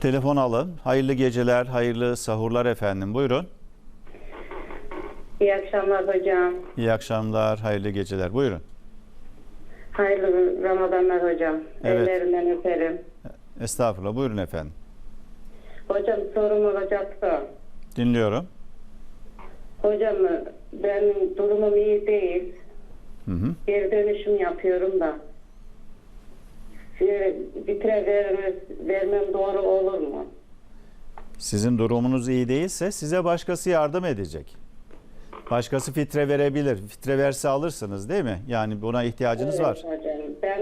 Telefon alın. Hayırlı geceler, hayırlı sahurlar efendim. Buyurun. İyi akşamlar hocam. İyi akşamlar, hayırlı geceler. Buyurun. Hayırlı Ramazanlar hocam. Evet. Ellerinden öperim. Estağfurullah. Buyurun efendim. Hocam sorum olacaktı. Dinliyorum. Hocam benim durumum iyi değil. Hı hı. Geri dönüşüm yapıyorum da. Bitire vermez, vermem doğru olur mu? Sizin durumunuz iyi değilse size başkası yardım edecek. Başkası fitre verebilir. Fitre verse alırsınız değil mi? Yani buna ihtiyacınız Evet var. hocam. Ben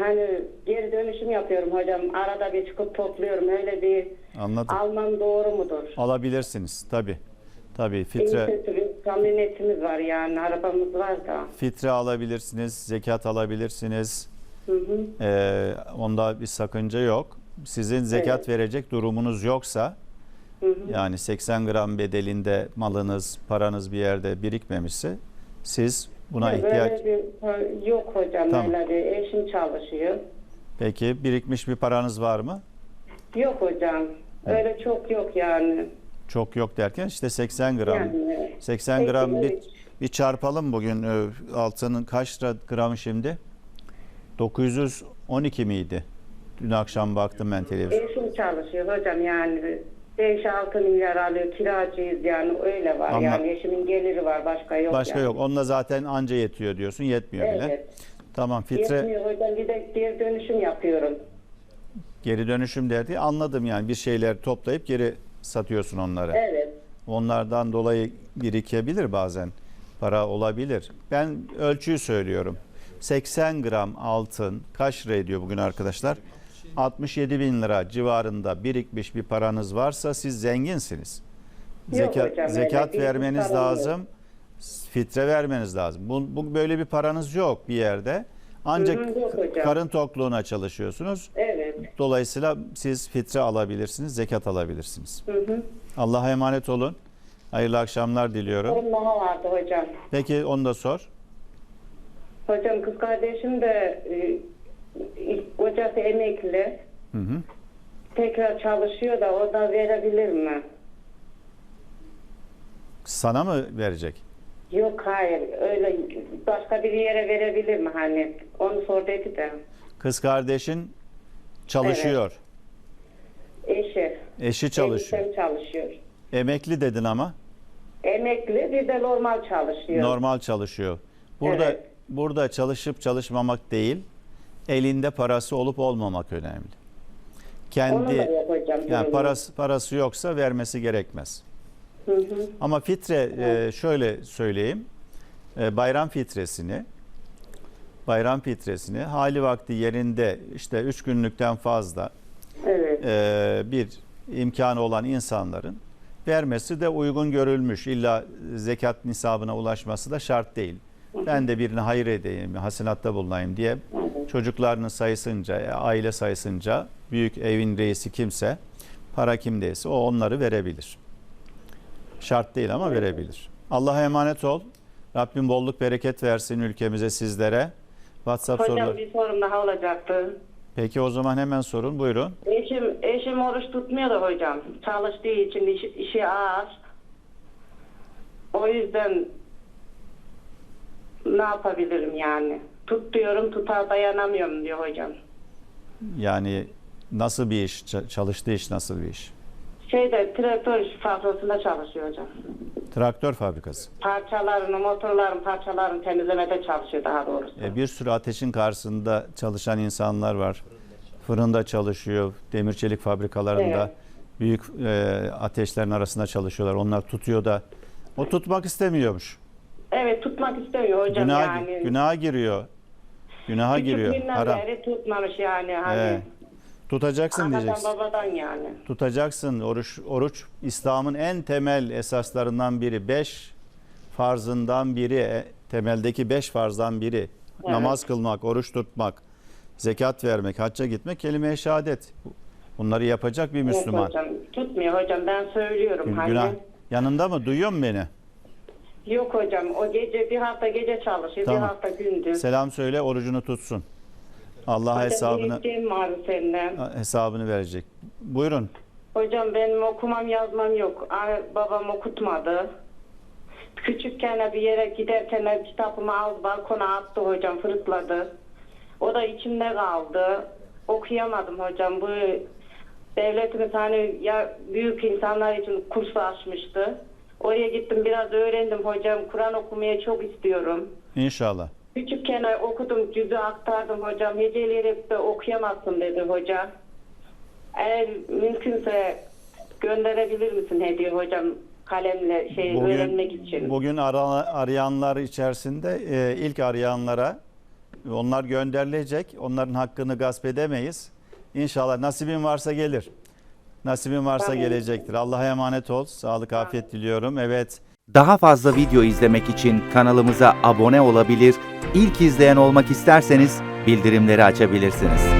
hani geri dönüşüm yapıyorum hocam. Arada bir çıkıp topluyorum. Öyle bir Anladım. almam doğru mudur? Alabilirsiniz tabii. Tabii fitre kamyonetimiz var yani. Arabamız var da. fitre alabilirsiniz, zekat alabilirsiniz. Hı hı. Ee, onda bir sakınca yok. Sizin zekat Evet. verecek durumunuz yoksa Hı hı. yani 80 gram bedelinde malınız, paranız bir yerde birikmemişse siz buna Ya ihtiyaç Böyle bir, yok hocam Tamam. öyle bir eşim çalışıyor. Peki birikmiş bir paranız var mı? Yok hocam. Öyle çok yok yani. Çok yok derken işte 80 gram. Yani 80 gram bir, bir çarpalım bugün Ee, altının kaç gramı şimdi? 912 miydi? Dün akşam baktım ben televizyon. Eşim çalışıyor hocam yani 5-6 milyar alıyor kiracıyız yani öyle var Ama- yani eşimin geliri var başka yok Başka yani. yok. Onunla zaten anca yetiyor diyorsun. Yetmiyor bile. Evet. Tamam fitre Yetmiyor hocam bir de geri dönüşüm yapıyorum. geri dönüşüm derdi. Anladım yani bir şeyler toplayıp geri satıyorsun onları. Evet. Onlardan dolayı birikebilir bazen. Para olabilir. Ben ölçüyü söylüyorum. 80 gram altın kaç lira ediyor bugün arkadaşlar? 67 bin lira civarında birikmiş bir paranız varsa siz zenginsiniz. Yok Zekat, hocam, zekat vermeniz yok. lazım. Fitre vermeniz lazım. Bu, bu böyle bir paranız yok bir yerde. Ancak Hı karın tokluğuna çalışıyorsunuz. Evet. Dolayısıyla siz fitre alabilirsiniz, zekat alabilirsiniz. Hı hı. Allah'a emanet olun. Hayırlı akşamlar diliyorum. Sorum daha vardı hocam. Peki onu da sor. Hocam kız kardeşim de e, kocası emekli. Hı hı. Tekrar çalışıyor da o da verebilir mi? Sana mı verecek? Yok hayır öyle başka bir yere verebilir mi hani? Onu sorduydu da. Kız kardeşin çalışıyor. Eşi. Eşi çalışıyor. Eniştem çalışıyor. Emekli dedin ama Emekli bir de normal çalışıyor. normal çalışıyor. Burada Evet. Burada çalışıp çalışmamak değil, elinde parası olup olmamak önemli. Kendi yani parası parası yoksa vermesi gerekmez. Hı hı. Ama fitre e, şöyle söyleyeyim. E, bayram fitresini bayram fitresini hali vakti yerinde işte üç günlükten fazla Evet. e, bir imkanı olan insanların vermesi de uygun görülmüş. İlla zekat nisabına ulaşması da şart değil. Ben de birine hayır edeyim, hasinatta bulunayım diye çocuklarının sayısınca, e, aile sayısınca büyük evin reisi kimse, para kimdeyse o onları verebilir. Şart değil ama verebilir. Allah'a emanet ol. Rabbim bolluk bereket versin ülkemize sizlere. WhatsApp Hocam soruları. bir sorum daha olacaktı. Peki o zaman hemen sorun. Buyurun. Eşim eşim oruç tutmuyor da hocam. Çalıştığı için iş, işi ağır. O yüzden ne yapabilirim yani? Tut diyorum tutar dayanamıyorum diyor hocam. Yani nasıl bir iş, çalıştığı iş nasıl bir iş? Şeyde traktör fabrikasında çalışıyor hocam. Traktör fabrikası. Parçalarını, motorların parçalarını temizlemede çalışıyor daha doğrusu. E, bir sürü ateşin karşısında çalışan insanlar var. Fırında çalışıyor, demir çelik fabrikalarında Evet. büyük e, ateşlerin arasında çalışıyorlar. Onlar tutuyor da o tutmak istemiyormuş. Evet tutmak istemiyor hocam Günah yani. günaha giriyor. Günaha giriyor. Haram. beri tutmamış yani. Hani He. Tutacaksın anadan diyeceksin. babadan yani. Tutacaksın. Oruç oruç İslam'ın en temel esaslarından biri. Beş farzından biri. e, Temeldeki beş farzdan biri. Evet. Namaz kılmak, oruç tutmak, zekat vermek, hacca gitmek kelime-i şehadet. Bunları yapacak bir Yok Müslüman. hocam tutmuyor hocam ben söylüyorum Gün- hani. Günah. Yanında mı? Duyuyor mu beni? Yok hocam o gece bir hafta gece çalışıyor Tamam. bir hafta gündüz. Selam söyle, orucunu tutsun. Allah Hocam hesabını isteğim vardı senden. hesabını verecek. Buyurun. Hocam benim okumam yazmam yok. Babam okutmadı. Küçükken bir yere giderken kitabımı aldı balkona attı hocam fırıtladı. O da içimde kaldı. Okuyamadım hocam. Bu devletimiz hani ya büyük insanlar için kurs açmıştı. Oraya gittim biraz öğrendim hocam. Kur'an okumaya çok istiyorum. İnşallah. Küçükken okudum, cüzü aktardım hocam. Heceleyerek de okuyamazsın dedi hoca. Eğer mümkünse gönderebilir misin hediye hocam kalemle şey öğrenmek için? bugün ara- arayanlar içerisinde e, ilk arayanlara onlar gönderilecek. Onların hakkını gasp edemeyiz. İnşallah nasibin varsa gelir. Nasibin varsa gelecektir. Allah'a emanet ol. Sağlık, afiyet diliyorum. Evet. Daha fazla video izlemek için kanalımıza abone olabilir, ilk izleyen olmak isterseniz bildirimleri açabilirsiniz.